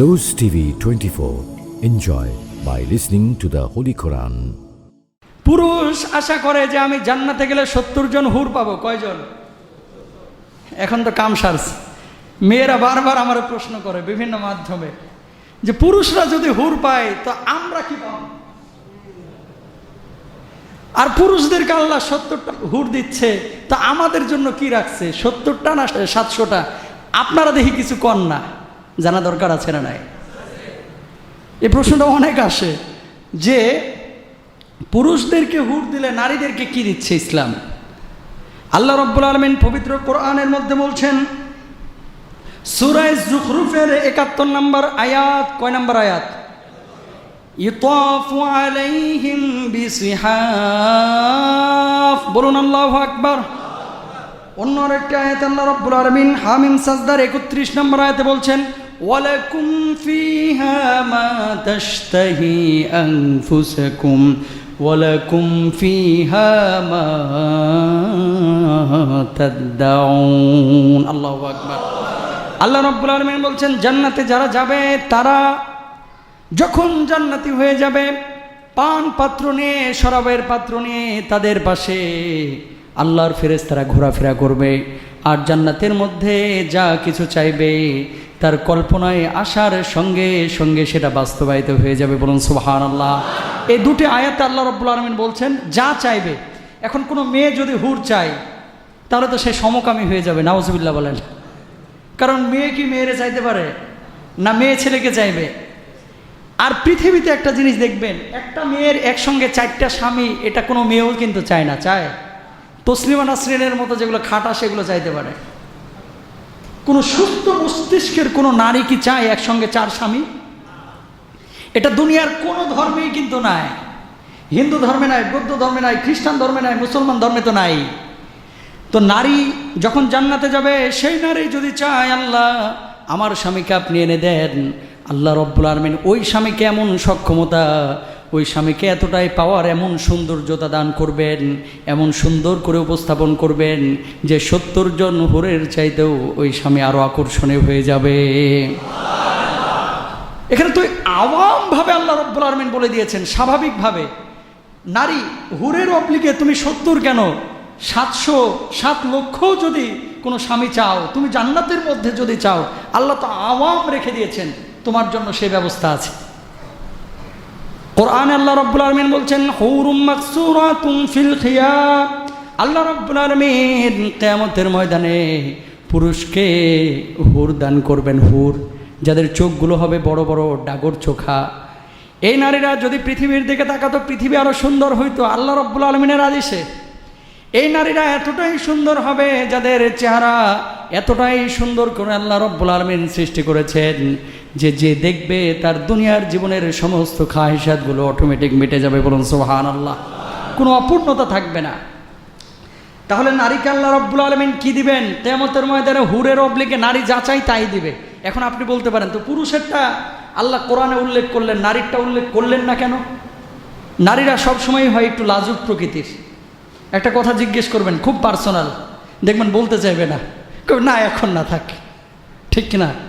Rose TV 24. Enjoy by listening to the Holy Quran. পুরুষ আশা করে যে আমি জান্নাতে গেলে সত্তর জন হুর পাবো। কয়জন? এখন তো কাম সারছে। মেয়েরা বারবার আমার প্রশ্ন করে বিভিন্ন মাধ্যমে যে পুরুষরা যদি হুর পায়, তো আমরা কি পাব? আর পুরুষদেরকে আল্লাহ সত্তরটা হুর দিচ্ছে, তা আমাদের জন্য কি রাখছে? সত্তরটা না সাতশোটা? আপনারা দেখি কিছু কন না। জানা দরকার আছে না নাই? এই প্রশ্নটা অনেক আসে যে পুরুষদেরকে হুর দিলে নারীদেরকে কি দিচ্ছে ইসলাম? আল্লাহ রব্বুল আলমিন পবিত্র কোরআনের মধ্যে বলছেন সুরাই জুখরুফের একাত্তর নম্বর আয়াত, কয় নম্বর আয়াত? ইতাফু আলাইহিম বিসিহাফ। বলুন আল্লাহু আকবার। অন্য আরেকটি আয়াত আল্লাহ রব্বুল আলামিন হামিম সাজদার 31 নম্বর আয়াতে বলছেন ওয়ালাকুম ফিহা মা তাশতাহি আনফুসাকুম, ওয়ালাকুম ফিহা মা তাদদাউন। আল্লাহু আকবার। আল্লাহ রব্বুল আলামিন বলছেন, জান্নাতে যারা যাবে, তারা যখন জান্নাতি হয়ে যাবে, পান পাত্র নিয়ে, শরাবের পাত্র নিয়ে তাদের পাশে আল্লাহর ফেরেস তারা ঘোরাফেরা করবে। আর জান্নাতের মধ্যে যা কিছু চাইবে তার কল্পনায় আসার সঙ্গে সঙ্গে সেটা বাস্তবায়িত হয়ে যাবে বলুন সুবহান আল্লাহ এই দুটি আয়াতে আল্লাহ রব্বুল আলমিন বলছেন, যা চাইবে, এখন কোনো মেয়ে যদি হুর চায়, তাহলে তো সে সমকামী হয়ে যাবে নাওজবিল্লা বলেন। কারণ মেয়ে কি মেয়েরে চাইতে পারে? না মেয়ে ছেলেকে চাইবে? আর পৃথিবীতে একটা জিনিস দেখবেন, একটা মেয়ের একসঙ্গে চারটা স্বামী, এটা কোনো মেয়েও কিন্তু চায় না, চায়? তসলিমা নাসরিনের মতো যেগুলো খাটা, সেগুলো চাইতে পারে। কোনো সুস্থ মস্তিষ্কের কোনো নারী কি চায় একসঙ্গে চার স্বামী? এটা দুনিয়ার কোনো ধর্মেই কিন্তু নাই। হিন্দু ধর্মে নাই, বৌদ্ধ ধর্মে নাই, খ্রিস্টান ধর্মে নাই, মুসলমান ধর্মে তো নাই। তো নারী যখন জান্নাতে যাবে, সেই নারী যদি চায়, আল্লাহ, আমার স্বামীকে আপনি এনে দেন, আল্লাহ রব্বুল আলমিন ওই স্বামীকে এমন সক্ষমতা ওই স্বামীকে এতটাই পাওয়ার এমন সৌন্দর্যতা দান করবেন, এমন সুন্দর করে উপস্থাপন করবেন যে সত্তর জন হুরের চাইতেও ওই স্বামী আরও আকর্ষণীয় হয়ে যাবে। এখানে তো আওয়ামভাবে আল্লাহ রব্বুল আলমিন বলে দিয়েছেন, স্বাভাবিকভাবে। নারী হুরের অপ্লিকে তুমি সত্তর কেন? সাতশো, সাত লক্ষ যদি কোনো স্বামী চাও, তুমি জান্নাতের মধ্যে যদি চাও, আল্লাহ তো আওয়াম রেখে দিয়েছেন, তোমার জন্য সে ব্যবস্থা আছে। কোরআন আল্লাহ রব্বুল আলমিন বলছেন, হৌরুম মাকসুরাতুম ফিল খিয়া আল্লাহ রব্বুল আলমিন কেয়ামতের ময়দানে পুরুষকে হুর দান করবেন, হুর, যাদের চোখগুলো হবে বড় বড় ডাগর চোখা। এই নারীরা যদি পৃথিবীর দিকে তাকাতো, পৃথিবী আরও সুন্দর হইতো, আল্লাহ রব্বুল আলমিনের আদেশে। এই নারীরা এতটাই সুন্দর হবে, যাদের চেহারা এতটাই সুন্দর করে আল্লাহ রব্বুল আলমিন সৃষ্টি করেছেন। যে যে দেখবে তার দুনিয়ার জীবনের সমস্ত খাহিসাতগুলো অটোমেটিক মিটে যাবে বলুন সোহান আল্লাহ কোনো অপূর্ণতা থাকবে না। তাহলে নারীকে আল্লাহ রব্বুল আলমিন কি দিবেন? তেমতের ময়দানে হুরের অবলিকে নারী যা চাই তাই দিবে। এখন আপনি বলতে পারেন, তো পুরুষেরটা আল্লাহ কোরআনে উল্লেখ করলেন, নারীরটা উল্লেখ করলেন না কেন? নারীরা সবসময় হয় একটু লাজুক প্রকৃতির। একটা কথা জিজ্ঞেস করবেন, খুব পার্সোনাল। দেখবেন বলতে চাইবে না। না, এখন না, থাক। ঠিক কিনা?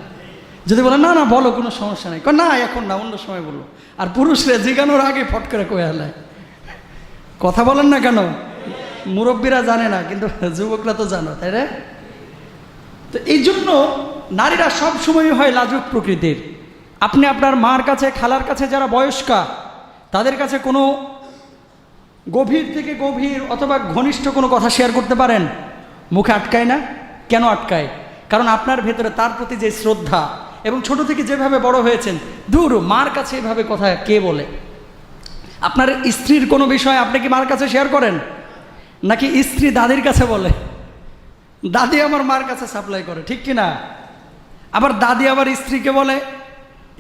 যদি বলে, না না, বলো, কোনো সমস্যা নেই। না, এখন না, অন্য সময় বলল আর পুরুষরা জিগানোর আগে ফট করে কয়ে হালায়। কথা বলেন না কেন? মুরব্বীরা জানে না, কিন্তু যুবকরা তো জানো, তাই রে তো এই জন্য নারীরা সব সময় হয় লাজুক প্রকৃতির। আপনি আপনার মার কাছে, খালার কাছে যারা বয়স্কা, তাদের কাছে কোনো গভীর থেকে গভীর অথবা ঘনিষ্ঠ কোনো কথা শেয়ার করতে পারেন? মুখে আটকায় না? কেন আটকায়? কারণ আপনার ভেতরে তার প্রতি যে শ্রদ্ধা এবং ছোট থেকে যেভাবে বড় হয়েছেন দূর মার কাছে এভাবে কথা কে বলে? আপনার স্ত্রীর কোনো বিষয় আপনি কি মার কাছে শেয়ার করেন? নাকি স্ত্রী দাদির কাছে বলে? দাদি আমার মার কাছে সাপ্লাই করে, ঠিক কি না আবার দাদি আবার স্ত্রীকে বলে,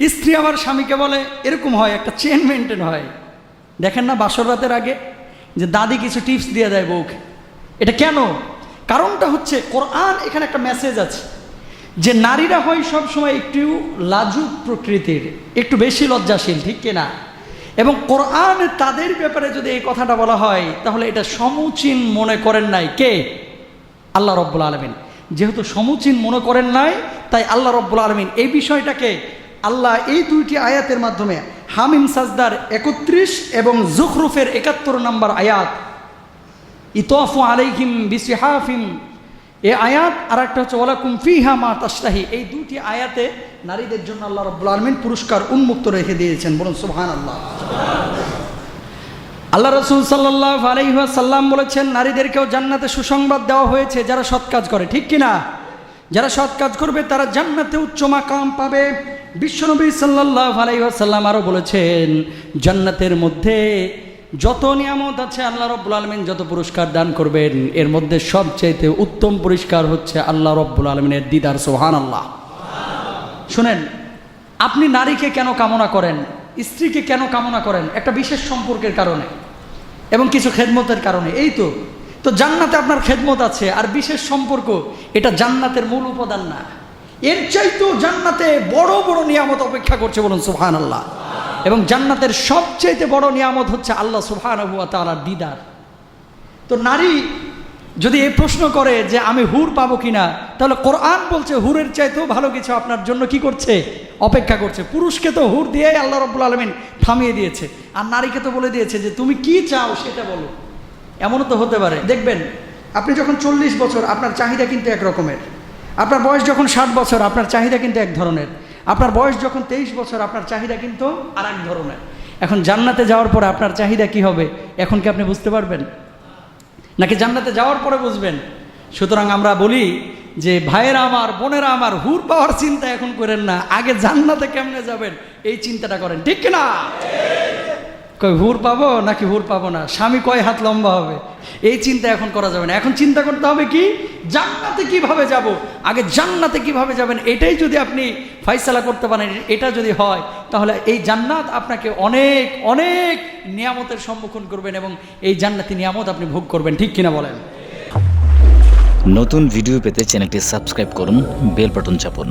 স্ত্রী আবার স্বামীকে বলে, এরকম হয়, একটা চেন মেনটেন হয়। দেখেন না বাসর রাতের আগে যে দাদি কিছু টিপস দিয়ে দেয় বউকে। এটা কেন? কারণটা হচ্ছে কোরআন এখানে একটা মেসেজ আছে। যে নারীরা হয় সব সময় একটু লাজুক প্রকৃতির, একটু বেশি লজ্জাশীল, ঠিক কিনা? এবং কোরআন তাদের ব্যাপারে যদি এই কথাটা বলা হয়, তাহলে এটা সমুচীন মনে করেন নাই কে? আল্লাহ রব্বুল আলমিন। যেহেতু সমুচীন মনে করেন নাই, তাই আল্লাহ রব্বুল আলমিন এই বিষয়টাকে আল্লাহ এই দুইটি আয়াতের মাধ্যমে হামিম সাজদার একত্রিশ এবং জুখরুফের একাত্তর নম্বর আয়াত, ইতফু আলাইহিম বিসিহাফিম এ আয়াত আর একটা হচ্ছে, ওয়ালাকুম ফিহা মা তাস্তাহি এই দুটি আয়াতে নারীদের জন্য আল্লাহ রব্বুল আলমিন পুরস্কার উন্মুক্ত রেখে দিয়েছেন। বলুন সুবহান আল্লাহ আল্লাহ রসুল সাল্লাহ আলহিহাসাল্লাম বলেছেন, নারীদেরকেও জান্নাতে সুসংবাদ দেওয়া হয়েছে যারা সৎ কাজ করে। ঠিক কিনা যারা সৎ কাজ করবে, তারা জান্নাতে উচ্চ মাকাম পাবে। বিশ্বনবী সাল্লাহ আলাইসাল্লাম আরও বলেছেন, জান্নাতের মধ্যে যত নিয়ামত আছে আল্লাহ রব্বুল আলমিন যত পুরস্কার দান করবেন, এর মধ্যে সবচাইতে উত্তম পুরস্কার হচ্ছে আল্লাহ রব্বুল আলমিনের দিদার সোহান আল্লাহ শুনেন, আপনি নারীকে কেন কামনা করেন? স্ত্রীকে কেন কামনা করেন? একটা বিশেষ সম্পর্কের কারণে এবং কিছু খেদমতের কারণে। এই তো তো জান্নাতে আপনার খেদমত আছে, আর বিশেষ সম্পর্ক, এটা জান্নাতের মূল উপাদান না। এর চাইতেও জান্নাতে বড় বড় নিয়ামত অপেক্ষা করছে বলুন সুহান আল্লাহ এবং জান্নাতের সবচাইতে বড় নিয়ামত হচ্ছে আল্লাহ সুহান তালার দিদার। তো নারী যদি এই প্রশ্ন করে যে আমি হুর পাবো কিনা, তাহলে কোরআন বলছে হুরের চাইতেও ভালো কিছু আপনার জন্য কি করছে? অপেক্ষা করছে। পুরুষকে তো হুর দিয়ে আল্লাহ রব্বুল আলমিন থামিয়ে দিয়েছে। আর নারীকে তো বলে দিয়েছে যে তুমি কি চাও সেটা বলো। এমনও তো হতে পারে। দেখবেন, আপনি যখন চল্লিশ বছর, আপনার চাহিদা কিন্তু এক রকমের আপনার বয়স যখন ষাট বছর, আপনার চাহিদা কিন্তু এক ধরনের। আপনার বয়স যখন তেইশ বছর, আপনার চাহিদা কিন্তু আর এক ধরনের। এখন জান্নাতে যাওয়ার পরে আপনার চাহিদা কি হবে? এখন কি আপনি বুঝতে পারবেন? নাকি জান্নাতে যাওয়ার পরে বুঝবেন? সুতরাং আমরা বলি যে, ভাইয়েরা আমার, বোনেরা আমার, হুর পাওয়ার চিন্তা এখন করেন না। আগে জান্নাতে কেমনে যাবেন? এই চিন্তাটা করেন। ঠিক না কই, হুর পাবো নাকি হুর পাবো না? স্বামী কয় হাত লম্বা হবে? এই চিন্তা এখন করা যাবে না। এখন চিন্তা করতে হবে কি? জান্নাতে কীভাবে যাব? আগে জান্নাতে কীভাবে যাবেন? এটাই যদি আপনি ফাইসালা করতে পারেন, এটা যদি হয়, তাহলে এই জান্নাত আপনাকে অনেক অনেক নিয়ামতের সম্মুখীন করবেন এবং এই জান্নাতি নিয়ামত আপনি ভোগ করবেন। ঠিক কিনা বলেন? নতুন ভিডিও পেতে চ্যানেলটি সাবস্ক্রাইব করুন, বেল বাটন চাপুন।